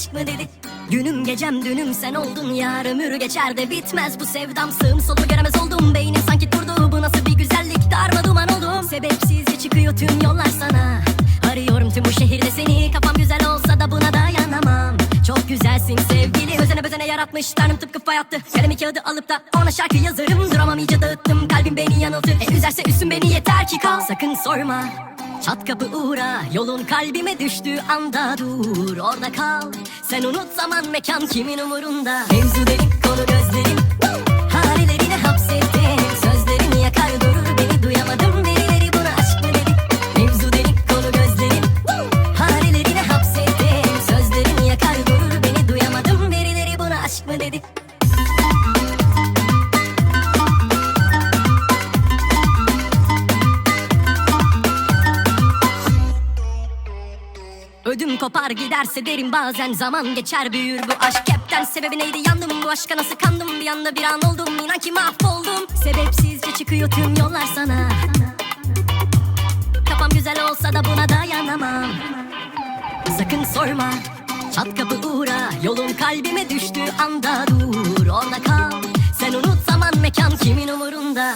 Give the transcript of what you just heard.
aşk mı dedi Günüm gecem dünüm sen oldun. Ya Ömür geçer de bitmez bu sevdam Sığım solu göremez oldum. Beynim sanki durdu bu nasıl bir güzellik? Darma duman oldum. Sebepsizce çıkıyor tüm yollar sana. Arıyorum tüm bu şehirde seni. Kafam güzel olsa da buna dayanamam. Çok güzelsin sevgili. Özene bezene yaratmış. Tanrım tıpkı fay attı. Kalemi kağıdı alıp da ona şarkı yazarım Duramam iyice dağıttım. Kalbim beni yanıltır. E üzerse üstün beni yeter ki kal. Sakın sorma Çat kapı uğra Yolun kalbime düştüğü anda dur. Orada kal Sen unut zaman mekan kimin umurunda. Mevzu derin konu gözlerin Halilerine hapsettin. Sözlerini yakar durur Beni duyamadım birileri buna aşk mı dedi? Mevzu derin konu gözlerin Halilerine hapsettin. Sözlerini yakar durur Beni duyamadım birileri buna aşk mı dedi Ödüm kopar giderse derim bazen zaman geçer büyür bu aşk. Hepten sebebi neydi yandım bu aşka nasıl kandım? Bir anda bir an oldum inan ki mahvoldum. Sebepsizce çıkıyor tüm yollar sana. Kafam güzel olsa da buna dayanamam. Sakın sorma Çat kapı uğra. Yolun kalbime düştüğü anda dur Orada kal. Sen unut zaman mekan kimin umurunda